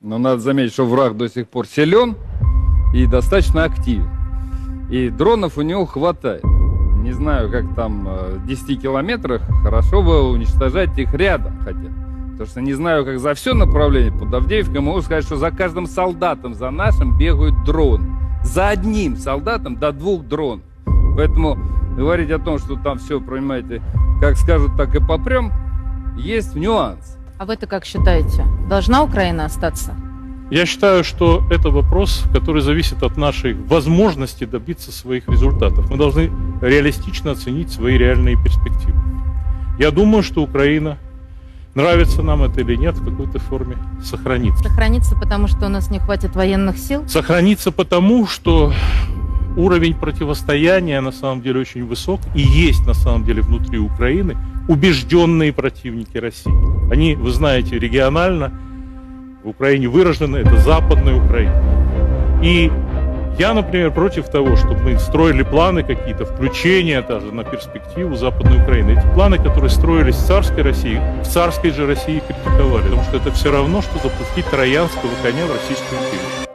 Но надо заметить, что враг до сих пор силен и достаточно активен. И дронов у него хватает. Не знаю, как там э, в 10 километрах, хорошо бы уничтожать их рядом хотя. Потому что не знаю, как за все направление под Авдеевкой, могу сказать, что за каждым солдатом, за нашим бегают дрон. За одним солдатом до двух дрон. Поэтому говорить о том, что там все, понимаете, как скажут, так и попрем, есть нюанс. А вы-то как считаете? Должна Украина остаться? Я считаю, что это вопрос, который зависит от нашей возможности добиться своих результатов. Мы должны реалистично оценить свои реальные перспективы. Я думаю, что Украина, нравится нам это или нет, в какой-то форме сохранится. Сохранится, потому что у нас не хватит военных сил? Сохранится потому, что уровень противостояния на самом деле очень высок и есть на самом деле внутри Украины убежденные противники России. Они, вы знаете, регионально в Украине выражены, это Западная Украина. И я, например, против того, чтобы мы строили планы какие-то, включения даже на перспективу Западной Украины. Эти планы, которые строились в царской России, в царской же России критиковали, потому что это все равно, что запустить троянского коня в Российскую империю.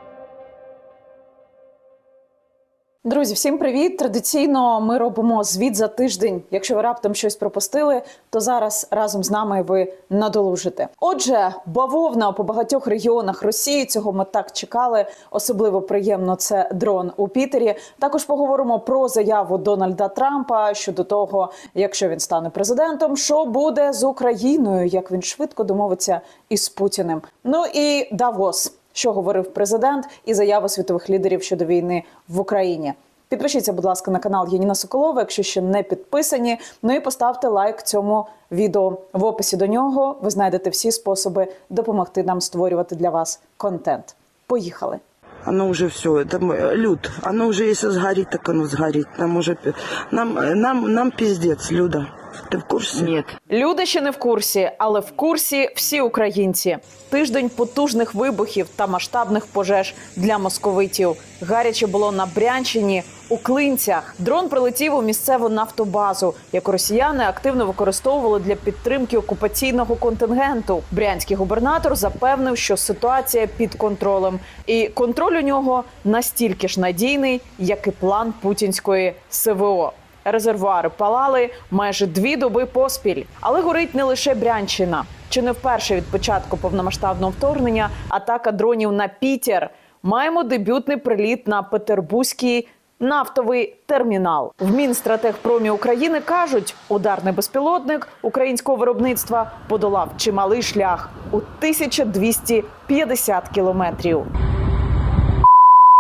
Друзі, всім привіт! Традиційно ми робимо звіт за тиждень. Якщо ви раптом щось пропустили, то зараз разом з нами ви надолужите. Отже, бавовна по багатьох регіонах Росії цього ми так чекали. Особливо приємно це дрон у Пітері. Також поговоримо про заяву Дональда Трампа щодо того, якщо він стане президентом, що буде з Україною, як він швидко домовиться із Путіним. Ну і Давос що говорив президент, і заяви світових лідерів щодо війни в Україні. Підпишіться, будь ласка, на канал Яніна Соколова, якщо ще не підписані. Ну і поставте лайк цьому відео. В описі до нього ви знайдете всі способи допомогти нам створювати для вас контент. Поїхали! Оно уже все, это м- люд. Оно уже если сгорит, так оно сгорит. Нам уже пи- нам нам нам пиздец, Люда. Ты в курсе? Нет. Люди ще не в курсі, але в курсі всі українці. Тиждень потужних вибухів та масштабних пожеж для московитів. Гаряче було на Брянщині. У клинцях дрон прилетів у місцеву нафтобазу, яку росіяни активно використовували для підтримки окупаційного контингенту. Брянський губернатор запевнив, що ситуація під контролем, і контроль у нього настільки ж надійний, як і план путінської СВО. Резервуари палали майже дві доби поспіль, але горить не лише Брянщина. Чи не вперше від початку повномасштабного вторгнення атака дронів на Пітер. Маємо дебютний приліт на Петербузький нафтовий термінал. В Мінстратегпромі України кажуть, ударний безпілотник українського виробництва подолав чималий шлях у 1250 кілометрів.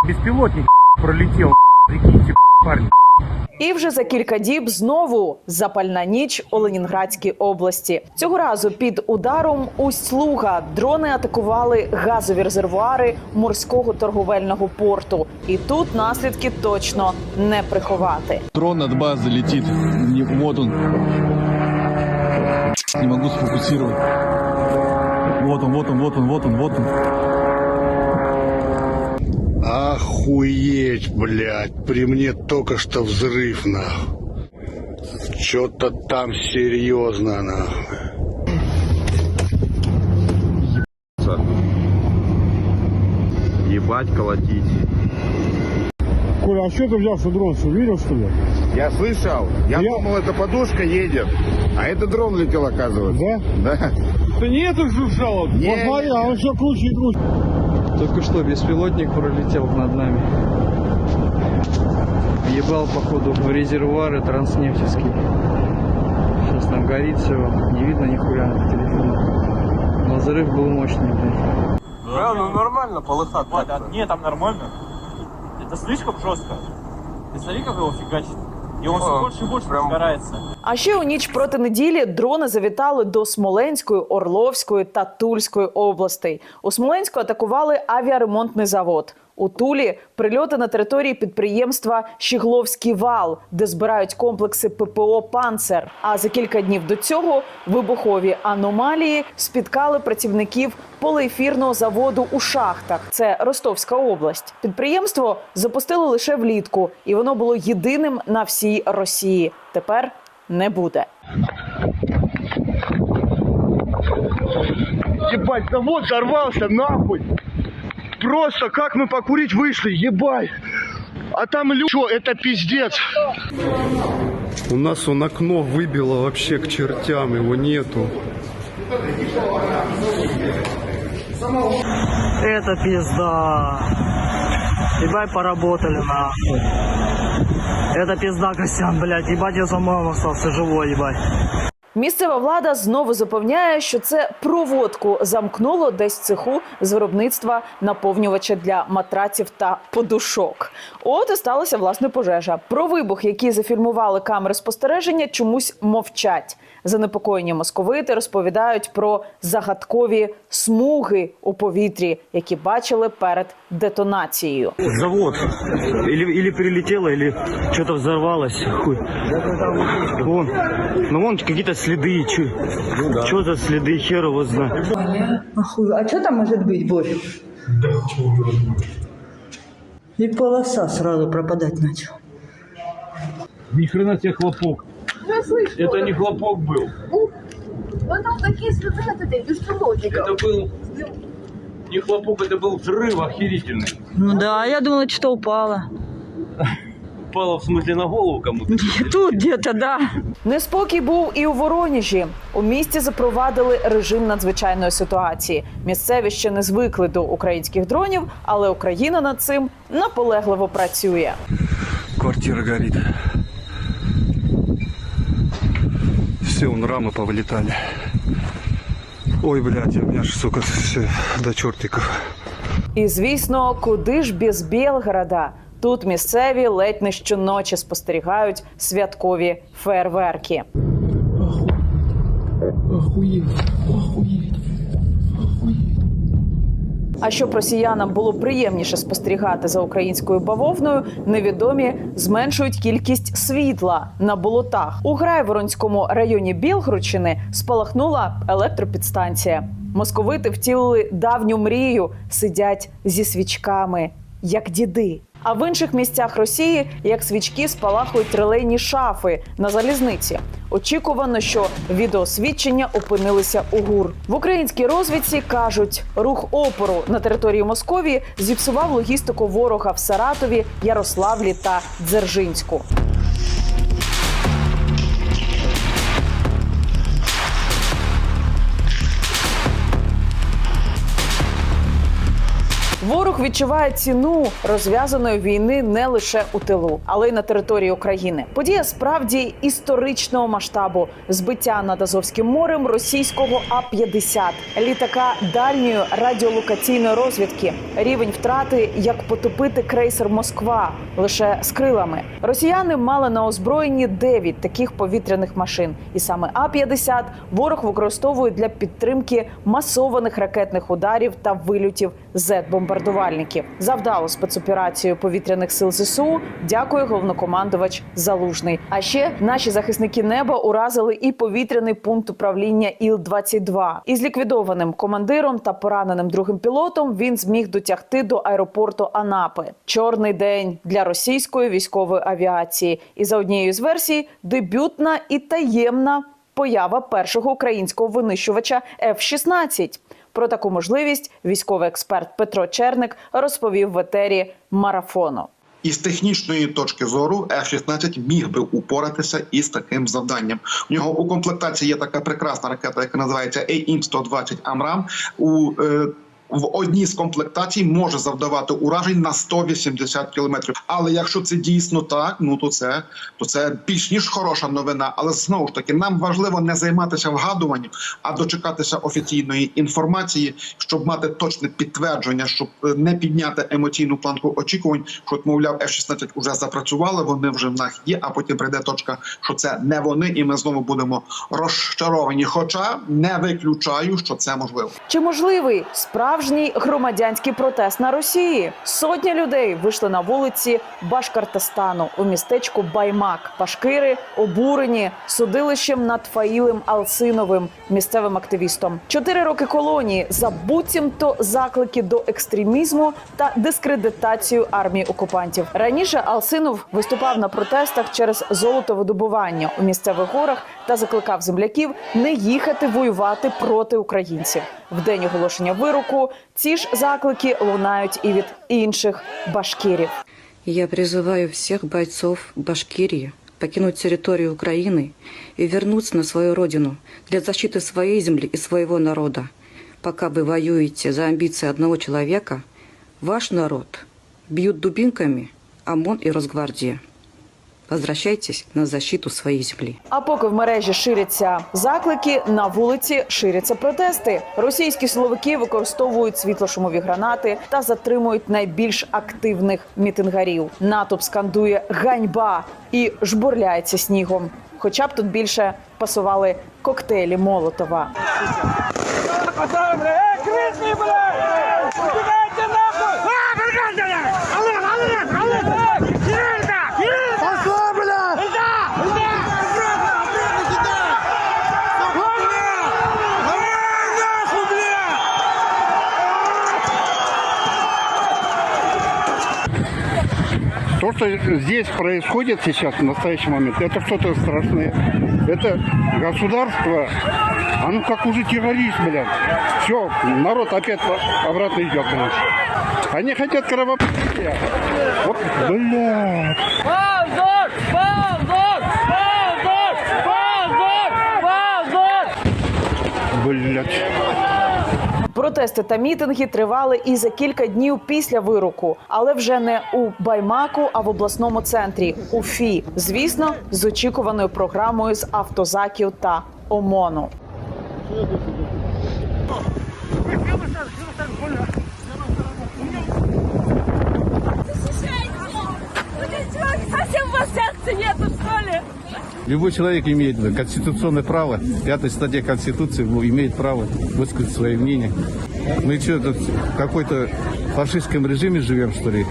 Беспилотник пролетел, прикиньте, парни. І вже за кілька діб знову запальна ніч у Ленінградській області. Цього разу під ударом Усть-Луга дрони атакували газові резервуари морського торговельного порту. І тут наслідки точно не приховати. Дрон от базы летит. Не- Вот он. Не могу сфокусировать. Вот он, вот он, вот он, вот он, вот он. Охуеть, блядь, при мне только что взрыв, нахуй. Чё-то там серьезно, нахуй. Ебать, колотить. Коля, а что ты взял, что дрон, что видел, что ли? Я слышал, я, Я- думал, это подушка едет, а это дрон летел, оказывается. Да? Да. Да нет, их жужжало. Не, Посмотри, а он все круче и круче. Только что беспилотник пролетел над нами. Ебал, походу, в резервуары транснефтевский. Сейчас там горит все, не видно нихуя на телефоне. Но взрыв был мощный, блядь. Да, ну нормально, полыхать так Нет, там нормально. Это слишком жестко. Ты смотри, как его фигачит. И він все більше і більше прям- разгорается. А ще у ніч проти неділі дрони завітали до Смоленської, Орловської та Тульської областей. У Смоленську атакували авіаремонтний завод. У Тулі прильоти на території підприємства Щігловський вал, де збирають комплекси ППО Панцер. А за кілька днів до цього вибухові аномалії спіткали працівників поліефірного заводу у шахтах. Це Ростовська область. Підприємство запустили лише влітку, і воно було єдиним на всій Росії. Тепер не буде. Ебать, завод взорвался, нахуй. Просто как мы покурить вышли, ебать. А там люди, Чё, это пиздец. У нас он окно выбило вообще к чертям, его нету. Это пизда. Ебать, поработали нахуй. Это пизда, Костян, блядь. Ебать, я самому остался живой, ебать. Місцева влада знову запевняє, що це проводку замкнуло десь цеху з виробництва наповнювача для матраців та подушок. От і сталася власне пожежа. Про вибух, який зафільмували камери спостереження, чомусь мовчать. Занепокоєні московити розповідають про загадкові смуги у повітрі, які бачили перед детонацією. Завод. Или, или прилетело, или что-то взорвалось. Хуй. Вон. Ну вон какие-то следы. Что за следы, хер его знает. А что там может быть больше? И полоса сразу пропадать начала. Ни хрена тебе хлопок. Это не хлопок был. Вот там такие следы от этой беспилотника. Это был не хлопок, это был взрыв охерительный. Ну да, я думала, что упало. Упало в смысле на голову кому-то. Тут где-то, да. Неспокій був і у Воронежі. У місті запровадили режим надзвичайної ситуації. Місцеві ще не звикли до українських дронів, але Україна над цим наполегливо працює. Квартира горит. Все, вон рамы повылетали. Ой, блядь, у меня ж, сука, все до чертиков. І звісно, куди ж без Білгорода? Тут місцеві ледь не щоночі спостерігають святкові фейерверки. А щоб росіянам було приємніше спостерігати за українською бавовною, невідомі зменшують кількість світла на болотах. У Грайворонському районі Білгородщини спалахнула електропідстанція. Московити втілили давню мрію, сидять зі свічками, як діди. А в інших місцях Росії, як свічки, спалахують трилейні шафи на залізниці. Очікувано, що відеосвідчення опинилися у ГУР. В українській розвідці кажуть, рух опору на території Московії зіпсував логістику ворога в Саратові, Ярославлі та Дзержинську. Ворог відчуває ціну розв'язаної війни не лише у тилу, але й на території України. Подія справді історичного масштабу збиття над Азовським морем російського А-50 літака дальньої радіолокаційної розвідки. Рівень втрати як потопити крейсер Москва лише з крилами. Росіяни мали на озброєнні 9 таких повітряних машин, і саме А-50 ворог використовує для підтримки масованих ракетних ударів та вильотів зет-бомбардувальників. Завдало спецоперацію повітряних сил ЗСУ. Дякує головнокомандувач Залужний. А ще наші захисники неба уразили і повітряний пункт управління Іл-22. Із ліквідованим командиром та пораненим другим пілотом він зміг дотягти до аеропорту Анапи. Чорний день для російської військової авіації. І за однією з версій дебютна і таємна поява першого українського винищувача F-16. Про таку можливість військовий експерт Петро Черник розповів в етері марафону. Із технічної точки зору F-16 міг би упоратися із таким завданням. У нього у комплектації є така прекрасна ракета, яка називається AIM-120 Амрам. У е, в одній з комплектацій може завдавати уражень на 180 кілометрів. Але якщо це дійсно так, ну то це то це більш ніж хороша новина. Але знову ж таки, нам важливо не займатися вгадуванням, а дочекатися офіційної інформації, щоб мати точне підтвердження, щоб е, не підняти емоційну планку очікувань. Що мовляв, F-16 вже запрацювали, вони вже в нас є. А потім прийде точка, що це не вони, і ми знову будемо розчаровані. Хоча не виключаю, що це можливо. Чи можливий справжній справжній громадянський протест на Росії. Сотні людей вийшли на вулиці Башкортостану у містечку Баймак. Башкири обурені судилищем над Фаїлем Алсиновим, місцевим активістом. Чотири роки колонії за буцімто заклики до екстремізму та дискредитацію армії окупантів. Раніше Алсинов виступав на протестах через золотовидобування у місцевих горах та закликав земляків не їхати воювати проти українців. В день оголошення вироку ці ж заклики лунають і від інших башкирів. Я призываю всех бойцов Башкирии покинуть территорию Украины и вернуться на свою родину для защиты своей земли и своего народа. Пока вы воюете за амбиции одного человека, ваш народ бьют дубинками ОМОН и Росгвардия. Возвращайтесь на защиту своей земли. А поки в мережі ширяться заклики, на вулиці ширяться протести. Російські силовики використовують світлошумові гранати та затримують найбільш активних мітингарів. Натовп скандує ганьба і жбурляється снігом. Хоча б тут більше пасували коктейлі Молотова. То, что здесь происходит сейчас, в настоящий момент, это что-то страшное. Это государство, оно как уже террорист, блядь. Все, народ опять обратно идет, блядь. Они хотят кровопролития. Вот, блядь. Блядь. Протести та мітинги тривали і за кілька днів після вироку, але вже не у Баймаку, а в обласному центрі УФІ. Звісно, з очікуваною програмою з автозаків та ОМОНу. Совсем у вас сердца нету, что ли? Любой человек имеет конституционное право, пятая статья Конституции имеет право высказать свое мнение. Мы что, тут какой-то фашистском режиме живем, что ли?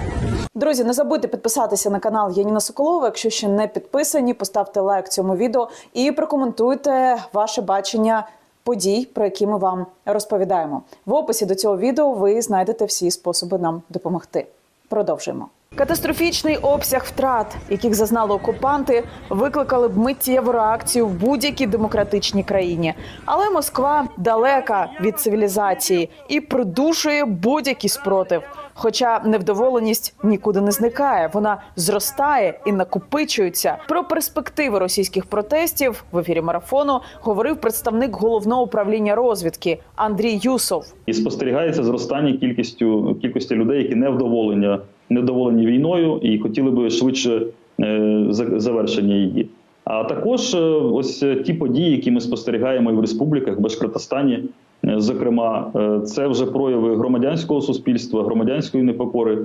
Друзі, не забудьте підписатися на канал Яніна Соколова. Якщо ще не підписані, поставте лайк цьому відео і прокоментуйте ваше бачення подій, про які ми вам розповідаємо. В описі до цього відео ви знайдете всі способи нам допомогти. Продовжуємо. Катастрофічний обсяг втрат, яких зазнали окупанти, викликали б миттєву реакцію в будь-якій демократичній країні. Але Москва далека від цивілізації і придушує будь-який спротив. Хоча невдоволеність нікуди не зникає, вона зростає і накопичується. Про перспективи російських протестів в ефірі марафону говорив представник головного управління розвідки Андрій Юсов. і спостерігається зростання кількістю кількості людей, які невдоволені, невдоволені війною і хотіли би швидше е, завершення її. А також е, ось е, ті події, які ми спостерігаємо і в республіках, в Башкортостані, зокрема, це вже прояви громадянського суспільства, громадянської непокори,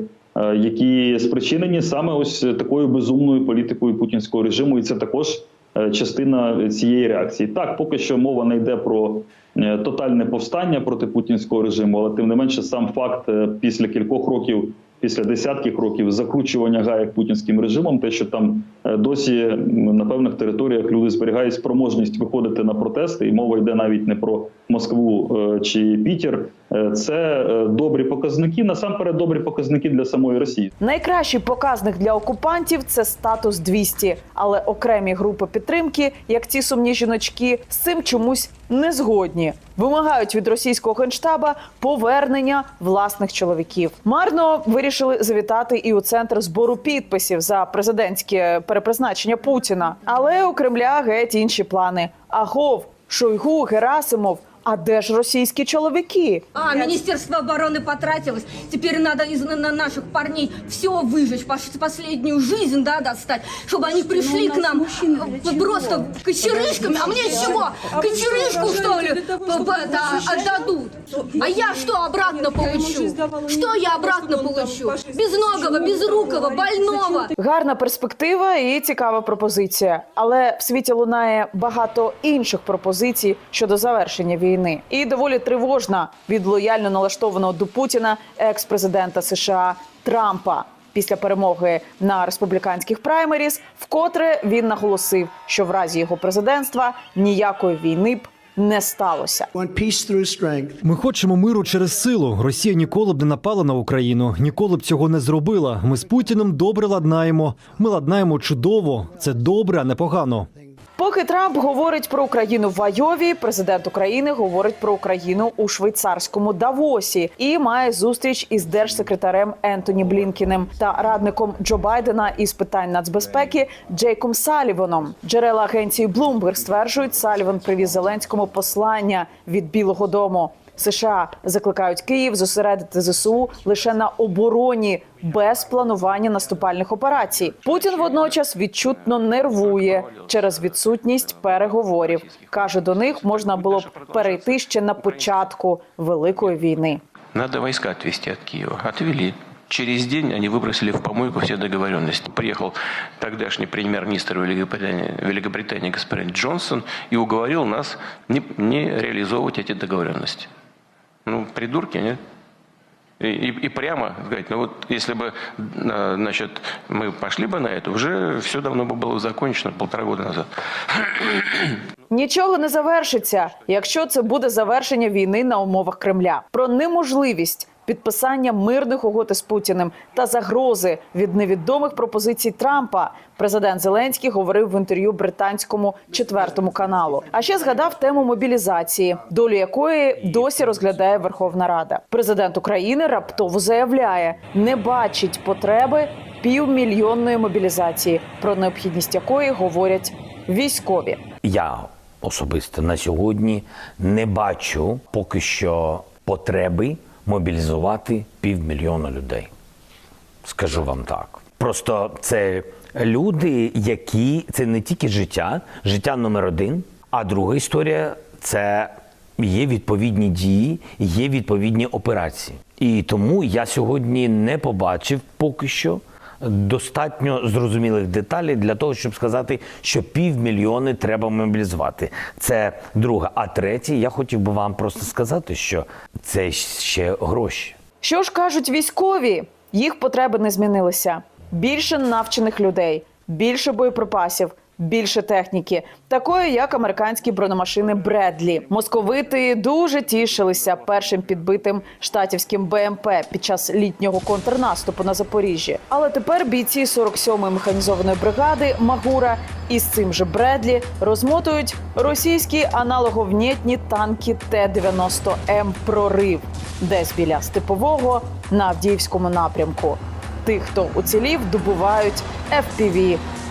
які спричинені саме ось такою безумною політикою путінського режиму, і це також частина цієї реакції. Так, поки що мова не йде про тотальне повстання проти путінського режиму, але тим не менше, сам факт після кількох років. Після десятків років закручування гаек путінським режимом, те, що там е, досі на певних територіях люди зберігають спроможність виходити на протести, і мова йде навіть не про Москву е, чи Пітер. Е, Це е, добрі показники. Насамперед, добрі показники для самої Росії. Найкращий показник для окупантів це статус 200, але окремі групи підтримки, як ці сумні жіночки, з цим чомусь не згодні. Вимагають від російського генштаба повернення власних чоловіків. Марно вирішили завітати і у центр збору підписів за президентське перепризначення Путіна. Але у Кремля геть інші плани. Агов, Шойгу, Герасимов. А де ж російські чоловіки? А, Министерство обороны потратилось. Теперь надо из на на наших парней все выжечь, пош- последнюю жизнь, да, достать, чтобы они пришли к нам э, просто кочерышками. А мне чего? Кочерышку, что ли, п- п- это, отдадут? А я что обратно получу? Что я обратно получу? Безногого, безрукого, больного. Гарна перспектива і цікава пропозиція. Але в світі лунає багато інших пропозицій щодо завершення війни. війни, і доволі тривожна від лояльно налаштованого до Путіна екс-президента США Трампа. Після перемоги на республіканських праймеріс, вкотре він наголосив, що в разі його президентства ніякої війни б не сталося. Ми хочемо миру через силу. Росія ніколи б не напала на Україну, ніколи б цього не зробила. Ми з Путіним добре ладнаємо. Ми ладнаємо чудово. Це добре, а не погано. Поки Трамп говорить про Україну в Айові, президент України говорить про Україну у швейцарському Давосі і має зустріч із держсекретарем Ентоні Блінкіним та радником Джо Байдена із питань нацбезпеки Джейком Саліваном. Джерела агенції Bloomberg стверджують, Саліван привіз Зеленському послання від Білого Дому. США закликають Київ зосередити ЗСУ лише на обороні без планування наступальних операцій. Путін водночас відчутно нервує через відсутність переговорів. каже, до них можна було б перейти ще на початку великої війни. Надо войска отвести от Киева. Отвели. Через день они выбросили в помойку все договоренности. Приехал тогдашний премьер-министр Великобритании, Великобритании господин Джонсон и уговорил нас не, не реализовывать эти договоренности. Ну, придурки, нет? И, и- и прямо говорить, ну вот если бы, э, значит, мы пошли бы на это, уже все давно бы было закончено полтора года назад. Нічого не завершиться, якщо це буде завершення війни на умовах Кремля. Про неможливість підписання мирних угод із Путіним та загрози від невідомих пропозицій Трампа. Президент Зеленський говорив в інтерв'ю британському четвертому каналу. А ще згадав тему мобілізації, долю якої досі розглядає Верховна Рада. Президент України раптово заявляє, не бачить потреби півмільйонної мобілізації, про необхідність якої говорять військові. Я особисто на сьогодні не бачу поки що потреби мобілізувати півмільйона людей. Скажу вам так. Просто це люди, які це не тільки життя, життя номер один, а друга історія це є відповідні дії, є відповідні операції. І тому я сьогодні не побачив поки що достатньо зрозумілих деталей для того, щоб сказати, що півмільйони треба мобілізувати. Це друге. А третє, я хотів би вам просто сказати, що це ще гроші. Що ж кажуть військові? Їх потреби не змінилися. Більше навчених людей, більше боєприпасів, більше техніки, такої як американські бронемашини Бредлі. Московити дуже тішилися першим підбитим штатівським БМП під час літнього контрнаступу на Запоріжжі. Але тепер бійці 47-ї механізованої бригади Магура із цим же Бредлі розмотують російські аналоговнєтні танки Т-90М Прорив, десь біля степового на Авдіївському напрямку. Тих, хто уцілів, добувають FPV